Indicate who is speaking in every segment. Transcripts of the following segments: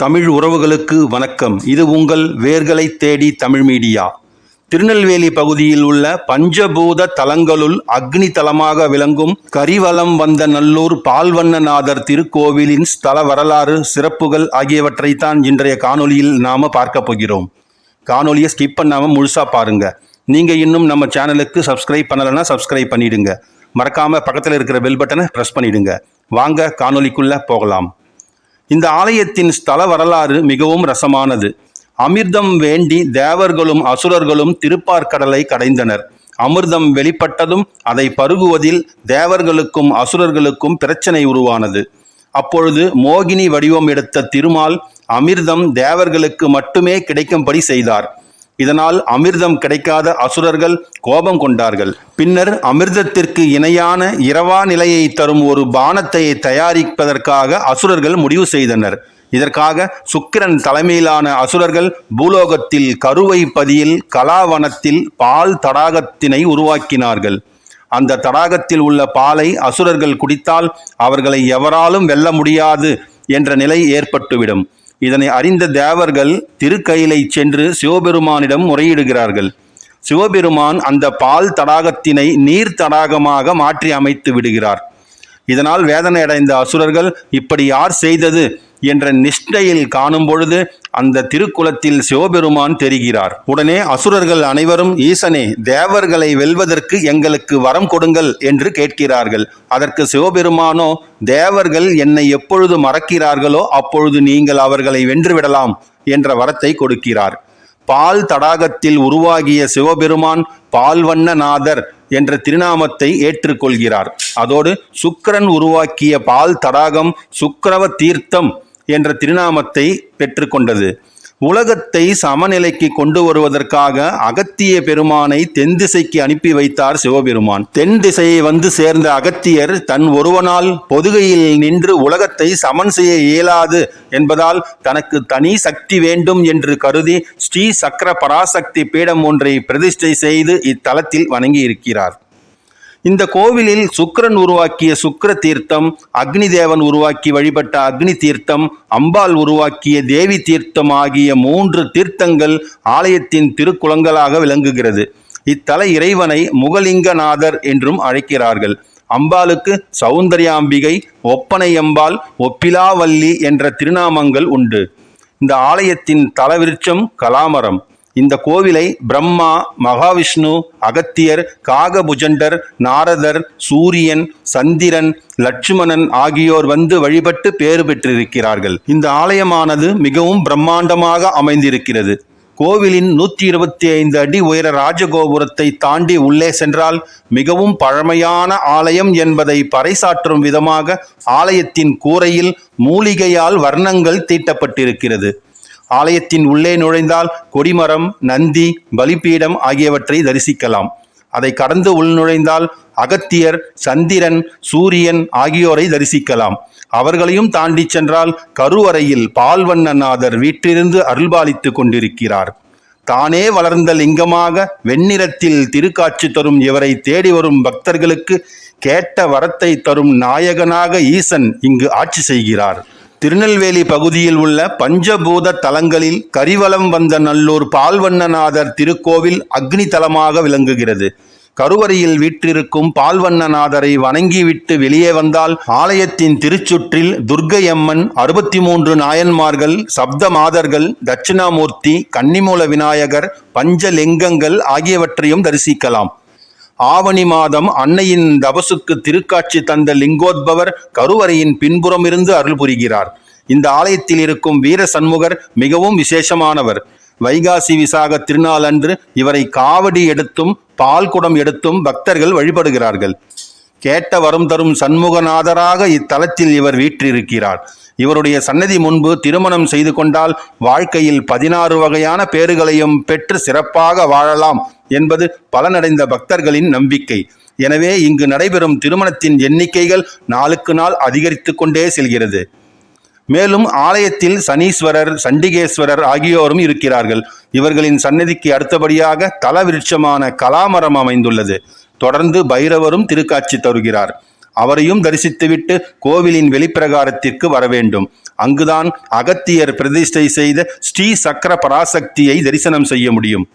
Speaker 1: தமிழ் உறவுகளுக்கு வணக்கம். இது உங்கள் வேர்களை தேடி தமிழ் மீடியா. திருநெல்வேலி பகுதியில் உள்ள பஞ்சபூத தலங்களுள் அக்னி தலமாக விளங்கும் கரிவலம் வந்த நல்லூர் பால்வண்ணநாதர் திருக்கோவிலின் ஸ்தல வரலாறு சிறப்புகள் ஆகியவற்றைத்தான் இன்றைய காணொலியில் நாம பார்க்க போகிறோம். காணொலியை ஸ்கிப் பண்ணாமல் முழுசா பாருங்க. நீங்க இன்னும் நம்ம சேனலுக்கு சப்ஸ்கிரைப் பண்ணலைன்னா சப்ஸ்கிரைப் பண்ணிடுங்க. மறக்காம பக்கத்தில் இருக்கிற பெல் பட்டனை ப்ரெஸ் பண்ணிடுங்க. வாங்க காணொளிக்குள்ள போகலாம். இந்த ஆலயத்தின் ஸ்தல வரலாறு மிகவும் ரசமானது. அமிர்தம் வேண்டி தேவர்களும் அசுரர்களும் திருப்பார்கடலை கடைந்தனர். அமிர்தம் வெளிப்பட்டதும் அதை பருகுவதில் தேவர்களுக்கும் அசுரர்களுக்கும் பிரச்சனை உருவானது. அப்பொழுது மோகினி வடிவம் எடுத்த திருமால் அமிர்தம் தேவர்களுக்கு மட்டுமே கிடைக்கும்படி செய்தார். இதனால் அமிர்தம் கிடைக்காத அசுரர்கள் கோபம் கொண்டார்கள். பின்னர் அமிர்தத்திற்கு இணையான இரவா நிலையை தரும் ஒரு பானத்தை தயாரிப்பதற்காக அசுரர்கள் முடிவு செய்தனர். இதற்காக சுக்கிரன் தலைமையிலான அசுரர்கள் பூலோகத்தில் கருவை பதியில் கலாவனத்தில் பால் தடாகத்தினை உருவாக்கினார்கள். அந்த தடாகத்தில் உள்ள பாலை அசுரர்கள் குடித்தால் அவர்களை எவராலும் வெல்ல முடியாது என்ற நிலை ஏற்பட்டுவிடும். இதனை அறிந்த தேவர்கள் திருக்கையிலை சென்று சிவபெருமானிடம் முறையிடுகிறார்கள். சிவபெருமான் அந்த பால் தடாகத்தினை நீர் தடாகமாக மாற்றி அமைத்து விடுகிறார். இதனால் வேதனை அடைந்த அசுரர்கள் இப்படி யார் செய்தது? என்ற நிஷ்டையில் காணும் பொழுது அந்த திருக்குலத்தில் சிவபெருமான் தெரிகிறார். உடனே அசுரர்கள் அனைவரும் ஈசனே தேவர்களை வெல்வதற்கு எங்களுக்கு வரம் கொடுங்கள் என்று கேட்கிறார்கள். அதற்கு சிவபெருமானோ தேவர்கள் என்னை எப்பொழுது மறக்கிறார்களோ அப்பொழுது நீங்கள் அவர்களை வென்றுவிடலாம் என்ற வரத்தை கொடுக்கிறார். பால் தடாகத்தில் உருவாகிய சிவபெருமான் பால்வண்ணநாதர் என்ற திருநாமத்தை ஏற்றுக்கொள்கிறார். அதோடு சுக்கிரன் உருவாக்கிய பால் தடாகம் சுக்கரவ தீர்த்தம் என்ற திருநாமத்தை பெற்றுக்கொண்டது. உலகத்தை சமநிலைக்கு கொண்டு வருவதற்காக அகத்திய பெருமானை தென் திசைக்கு அனுப்பி வைத்தார் சிவபெருமான். தென் திசையை வந்து சேர்ந்த அகத்தியர் தன் ஒருவனால் பொதுகையில் நின்று உலகத்தை சமன் செய்ய இயலாது என்பதால் தனக்கு தனி சக்தி வேண்டும் என்று கருதி ஸ்ரீ சக்கர பராசக்தி பீடம் ஒன்றை பிரதிஷ்டை செய்து இத்தலத்தில் வணங்கி இருக்கிறார் இந்த கோவிலில் சுக்கரன் உருவாக்கிய சுக்கர தீர்த்தம் அக்னி தேவன் உருவாக்கி வழிபட்ட அக்னி தீர்த்தம் அம்பாள் உருவாக்கிய தேவி தீர்த்தம் ஆகிய மூன்று தீர்த்தங்கள் ஆலயத்தின் திருக்குளங்களாக விளங்குகிறது. இத்தல இறைவனை முகலிங்கநாதர் என்றும் அழைக்கிறார்கள். அம்பாளுக்கு சௌந்தர்யாம்பிகை ஒப்பனையம்பாள் ஒப்பிலாவல்லி என்ற திருநாமங்கள் உண்டு. இந்த ஆலயத்தின் தலவிருட்சம் கலாமரம். இந்த கோவிலை பிரம்மா மகாவிஷ்ணு அகத்தியர் காகபுஜண்டர் நாரதர் சூரியன் சந்திரன் லட்சுமணன் ஆகியோர் வந்து வழிபட்டு பேறு பெற்றிருக்கிறார்கள். இந்த ஆலயமானது மிகவும் பிரம்மாண்டமாக அமைந்திருக்கிறது. கோவிலின் நூற்றி இருபத்தி ஐந்து அடி உயர ராஜகோபுரத்தை தாண்டி உள்ளே சென்றால் மிகவும் பழமையான ஆலயம் என்பதை பறைசாற்றும் விதமாக ஆலயத்தின் கூரையில் மூலிகையால் வர்ணங்கள் தீட்டப்பட்டிருக்கிறது. ஆலயத்தின் உள்ளே நுழைந்தால் கொடிமரம் நந்தி பலிபீடம் ஆகியவற்றை தரிசிக்கலாம். அதை கடந்து உள் நுழைந்தால் அகத்தியர் சந்திரன் சூரியன் ஆகியோரை தரிசிக்கலாம். அவர்களையும் தாண்டி சென்றால் கருவறையில் பால்வண்ணநாதர் வீட்டிலிருந்து அருள்பாலித்து கொண்டிருக்கிறார். தானே வளர்ந்த லிங்கமாக வெண்ணிறத்தில் திருக்காட்சி தரும் இவரை தேடி வரும் பக்தர்களுக்கு கேட்ட வரத்தை தரும் நாயகனாக ஈசன் இங்கு ஆட்சி செய்கிறார். திருநெல்வேலி பகுதியில் உள்ள பஞ்சபூத தலங்களில் கரிவலம் வந்த நல்லூர் பால்வண்ணநாதர் திருக்கோவில் அக்னி தலமாக விளங்குகிறது. கருவறையில் வீற்றிருக்கும் பால்வண்ணநாதரை வணங்கிவிட்டு வெளியே வந்தால் ஆலயத்தின் திருச்சுற்றில் துர்க்கையம்மன் அறுபத்தி மூன்று நாயன்மார்கள் சப்த மாதர்கள் தட்சிணாமூர்த்தி கன்னிமூல விநாயகர் பஞ்சலிங்கங்கள் ஆகியவற்றையும் தரிசிக்கலாம். ஆவணி மாதம் அன்னையின் தபசுக்கு திருக்காட்சி தந்த லிங்கோத்பவர் கருவறையின் பின்புறம் இருந்து அருள் புரிகிறார். இந்த ஆலயத்தில் இருக்கும் வீர சண்முகர் மிகவும் விசேஷமானவர். வைகாசி விசாக திருநாள் அன்று இவரை காவடி எடுத்தும் பால் குடம் எடுத்தும் பக்தர்கள் வழிபடுகிறார்கள். கேட்ட வரம் தரும் சண்முகநாதராக இத்தலத்தில் இவர் வீற்றிருக்கிறார். இவருடைய சன்னதி முன்பு திருமணம் செய்து கொண்டால் வாழ்க்கையில் பதினாறு வகையான பேறுகளையும் பெற்று சிறப்பாக வாழலாம் என்பது பலனடைந்த பக்தர்களின் நம்பிக்கை. எனவே இங்கு நடைபெறும் திருமணத்தின் எண்ணிக்கைகள் நாளுக்கு நாள் அதிகரித்து கொண்டே செல்கிறது. மேலும் ஆலயத்தில் சனீஸ்வரர் சண்டிகேஸ்வரர் ஆகியோரும் இருக்கிறார்கள். இவர்களின் சன்னதிக்கு அடுத்தபடியாக தலவிருட்சமான கலாமரம் அமைந்துள்ளது. தொடர்ந்து பைரவரும் திருக்காட்சி தருகிறார். அவரையும் தரிசித்துவிட்டு கோவிலின் வெளிப்பிரகாரத்திற்கு வர வேண்டும் அங்குதான் அகத்தியர் பிரதிஷ்டை செய்த ஸ்ரீ சக்கர பராசக்தியை தரிசனம் செய்ய முடியும்.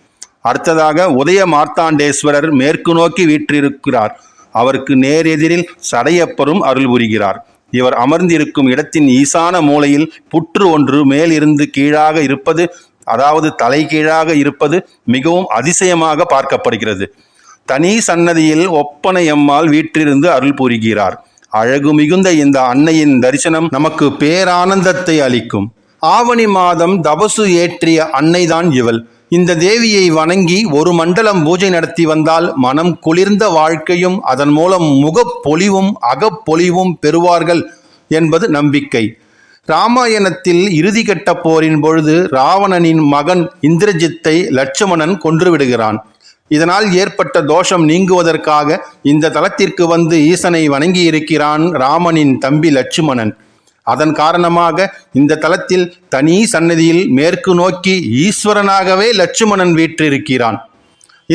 Speaker 1: அடுத்ததாக உதய மார்த்தாண்டேஸ்வரர் மேற்கு நோக்கி வீற்றிருக்கிறார். அவருக்கு நேரெதிரில் சடையப்பரும் அருள் புரிகிறார். இவர் அமர்ந்திருக்கும் இடத்தின் ஈசான மூலையில் புற்று ஒன்று மேலிருந்து கீழாக இருப்பது அதாவது தலைகீழாக இருப்பது மிகவும் அதிசயமாக பார்க்கப்படுகிறது. தனி சன்னதியில் ஒப்பனை எம்மாள் வீற்றிருந்து அருள் புரிகிறார். அழகு மிகுந்த இந்த அன்னையின் தரிசனம் நமக்கு பேரானந்தத்தை அளிக்கும். ஆவணி மாதம் தபசு ஏற்றிய அன்னைதான் இவள். இந்த தேவியை வணங்கி ஒரு மண்டலம் பூஜை நடத்தி வந்தால் மனம் குளிர்ந்த வாழ்க்கையும் அதன் மூலம் முகப்பொலிவும் அகப்பொலிவும் பெறுவார்கள் என்பது நம்பிக்கை. ராமாயணத்தில் இறுதிக்கட்ட போரின் பொழுது ராவணனின் மகன் இந்திரஜித்தை லட்சுமணன் கொன்றுவிடுகிறான் இதனால் ஏற்பட்ட தோஷம் நீங்குவதற்காக இந்த தலத்திற்கு வந்து ஈசனை வணங்கியிருக்கிறான் ராமனின் தம்பி லட்சுமணன். அதன் காரணமாக இந்த தலத்தில் தனி சன்னதியில் மேற்கு நோக்கி ஈஸ்வரனாகவே லட்சுமணன் வீற்றிருக்கிறான்.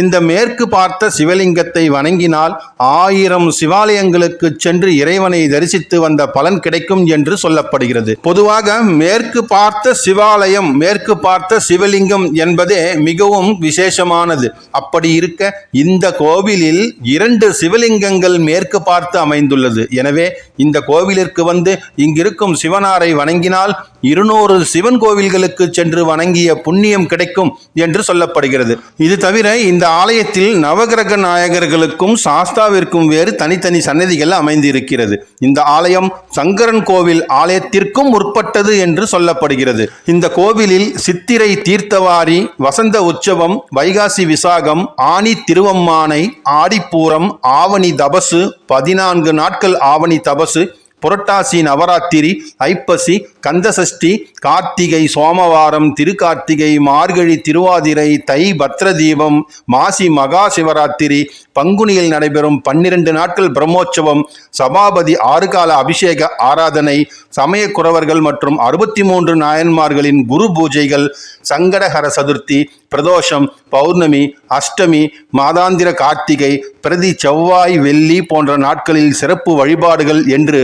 Speaker 1: இந்த மேற்கு பார்த்த சிவலிங்கத்தை வணங்கினால் ஆயிரம் சிவாலயங்களுக்கு சென்று இறைவனை தரிசித்து வந்த பலன் கிடைக்கும் என்று சொல்லப்படுகிறது. பொதுவாக மேற்கு பார்த்த சிவாலயம் மேற்கு பார்த்த சிவலிங்கம் என்பதே மிகவும் விசேஷமானது. அப்படி இருக்க இந்த கோவிலில் இரண்டு சிவலிங்கங்கள் மேற்கு பார்த்து அமைந்துள்ளது. எனவே இந்த கோவிலிற்கு வந்து இங்கிருக்கும் சிவனாரை வணங்கினால் இருநூறு சிவன் கோவில்களுக்கு சென்று வணங்கிய புண்ணியம் கிடைக்கும் என்று சொல்லப்படுகிறது. இது தவிர இந்த இந்த ஆலயத்தில் நவகிரக நாயகர்களுக்கும் சாஸ்தாவிற்கும் வேறு தனித்தனி சன்னதிகள் அமைந்திருக்கிறது. இந்த ஆலயம் சங்கரன் கோவில் ஆலயத்திற்கும் முற்பட்டது என்று சொல்லப்படுகிறது. இந்த கோவிலில் சித்திரை தீர்த்தவாரி வசந்த உற்சவம் வைகாசி விசாகம் ஆனி திருவம்மானை ஆடிப்பூரம் ஆவணி தபசு பதினான்கு நாட்கள் ஆவணி தபசு புரட்டாசி நவராத்திரி ஐப்பசி கந்தசஷ்டி கார்த்திகை சோமவாரம் திருக்கார்த்திகை மார்கழி திருவாதிரை தை பத்ர தீபம் மாசி மகா சிவராத்திரி பங்குனியில் நடைபெறும் பன்னிரண்டு நாட்கள் பிரம்மோற்சவம் சபாபதி ஆறு கால அபிஷேக ஆராதனை சமயக்குறவர்கள் மற்றும் அறுபத்தி மூன்று நாயன்மார்களின் குரு பூஜைகள் சங்கடஹர சதுர்த்தி பிரதோஷம் பௌர்ணமி அஷ்டமி மாதாந்திர கார்த்திகை பிரதி செவ்வாய் வெள்ளி போன்ற நாட்களில் சிறப்பு வழிபாடுகள் என்று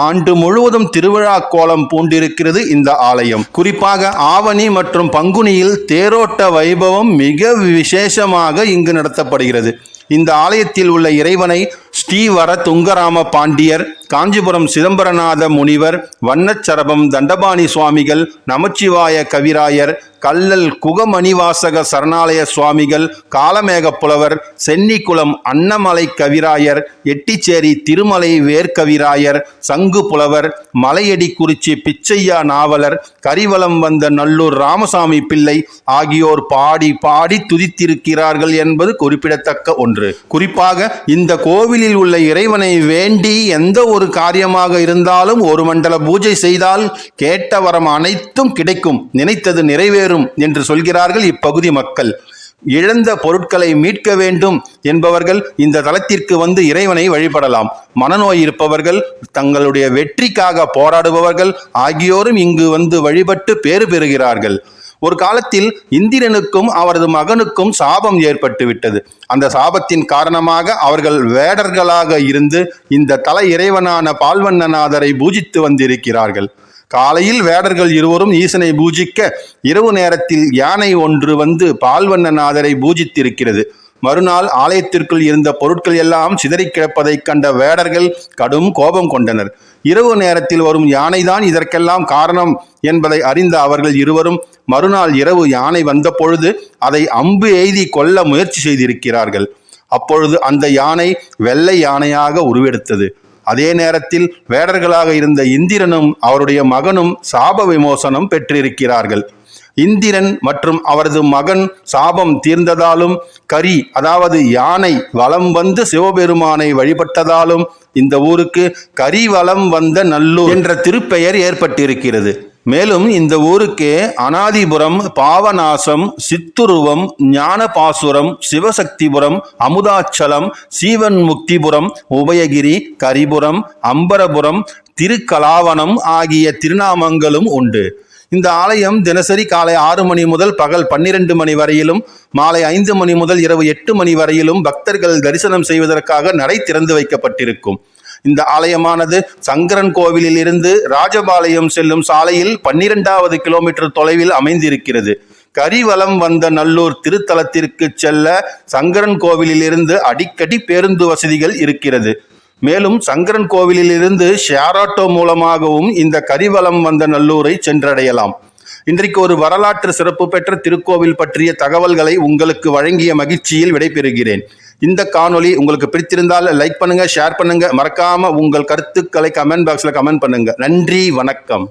Speaker 1: ஆண்டு முழுவதும் திருவிழா கோலம் கொண்டிருக்கிறது இந்த ஆலயம். குறிப்பாக ஆவணி மற்றும் பங்குனியில் தேரோட்ட வைபவம் மிக விசேஷமாக இங்கு நடத்தப்படுகிறது. இந்த ஆலயத்தில் உள்ள இறைவனை ஸ்ரீவர துங்கராம பாண்டியர் காஞ்சிபுரம் சிதம்பரநாத முனிவர் வண்ணச்சரபம் தண்டபாணி சுவாமிகள் நமச்சிவாய கவிராயர் கல்லல் குகமணிவாசக சரணாலய சுவாமிகள் காலமேக புலவர் சென்னிக்குளம் அன்னமலை கவிராயர் எட்டிச்சேரி திருமலை வேர்க்கவிராயர் சங்கு புலவர் மலையடி குறிச்சி பிச்சையா நாவலர் கரிவலம் வந்த நல்லூர் ராமசாமி பிள்ளை ஆகியோர் பாடி பாடி துதித்திருக்கிறார்கள் என்பது குறிப்பிடத்தக்க ஒன்று. குறிப்பாக இந்த கோவிலில் உள்ள இறைவனை வேண்டி எந்த ஒரு காரியமாக இருந்தாலும் ஒரு மண்டல பூஜை செய்தால் கேட்ட வரம் அனைத்தும் கிடைக்கும். நினைத்தது நிறைவேறும் என்று சொல்கிறார்கள் இப்பகுதி மக்கள். இழந்த பொருட்களை மீட்க வேண்டும் என்பவர்கள் இந்த தளத்திற்கு வந்து இறைவனை வழிபடலாம். மனநோய் இருப்பவர்கள் தங்களுடைய வெற்றிக்காக போராடுபவர்கள் ஆகியோரும் இங்கு வந்து வழிபட்டு பேறு பெறுகிறார்கள். ஒரு காலத்தில் இந்திரனுக்கும் அவரது மகனுக்கும் சாபம் ஏற்பட்டு விட்டது அந்த சாபத்தின் காரணமாக அவர்கள் வேடர்களாக இருந்து இந்த தல இறைவனான பால்வண்ணநாதரை பூஜித்து வந்திருக்கிறார்கள். காலையில் வேடர்கள் இருவரும் ஈசனை பூஜிக்க இரவு நேரத்தில் யானை ஒன்று வந்து பால்வண்ணநாதரை பூஜித்திருக்கிறது. மறுநாள் ஆலயத்திற்குள் இருந்த பொருட்கள் எல்லாம் சிதறி கிடப்பதைக் கண்ட வேடர்கள் கடும் கோபம் கொண்டனர். இரவு நேரத்தில் வரும் யானைதான் இதற்கெல்லாம் காரணம் என்பதை அறிந்த அவர்கள் இருவரும் மறுநாள் இரவு யானை வந்த பொழுது அதை அம்பு எய்தி கொல்ல முயற்சி செய்திருக்கிறார்கள். அப்பொழுது அந்த யானை வெள்ளை யானையாக உருவெடுத்தது. அதே நேரத்தில் வேடர்களாக இருந்த இந்திரனும் அவருடைய மகனும் சாப விமோசனம் பெற்றிருக்கிறார்கள். இந்திரன் மற்றும் அவரது மகன் சாபம் தீர்ந்ததாலும் கரி அதாவது யானை வலம் வந்து சிவபெருமானை வழிபட்டதாலும் இந்த ஊருக்கு கரி வலம் வந்த நல்லூர் என்ற திருப்பெயர் ஏற்பட்டிருக்கிறது. மேலும் இந்த ஊருக்கு அனாதிபுரம் பாவநாசம் சித்துருவம் ஞானபாசுரம் சிவசக்திபுரம் அமுதாச்சலம் சீவன்முக்திபுரம் உபயகிரி கரிபுரம் அம்பரபுரம் திருக்கலாவனம் ஆகிய திருநாமங்களும் உண்டு. இந்த ஆலயம் தினசரி காலை ஆறு மணி முதல் பகல் பன்னிரண்டு மணி வரையிலும் மாலை ஐந்து மணி முதல் இரவு எட்டு மணி வரையிலும் பக்தர்கள் தரிசனம் செய்வதற்காக நடை திறந்து வைக்கப்பட்டிருக்கும். இந்த ஆலயமானது சங்கரன் கோவிலில் இருந்து ராஜபாளையம் செல்லும் சாலையில் பன்னிரெண்டாவது கிலோமீட்டர் தொலைவில் அமைந்திருக்கிறது. கரிவலம் வந்த நல்லூர் திருத்தலத்திற்கு செல்ல சங்கரன் கோவிலில் இருந்து அடிக்கடி பேருந்து வசதிகள் இருக்கிறது. மேலும் சங்கரன் கோவிலிலிருந்து ஷேராட்டோ ஷேர் ஆட்டோ மூலமாகவும் இந்த கரிவலம் வந்த நல்லூரை சென்றடையலாம். இன்றைக்கு ஒரு வரலாற்று சிறப்பு பெற்ற திருக்கோவில் பற்றிய தகவல்களை உங்களுக்கு வழங்கிய மகிழ்ச்சியில் விடைபெறுகிறேன். இந்த காணொலி உங்களுக்கு பிடித்திருந்தால் லைக் பண்ணுங்க ஷேர் பண்ணுங்க. மறக்காம உங்கள் கருத்துக்களை கமெண்ட் பாக்ஸ்ல கமெண்ட் பண்ணுங்க. நன்றி வணக்கம்.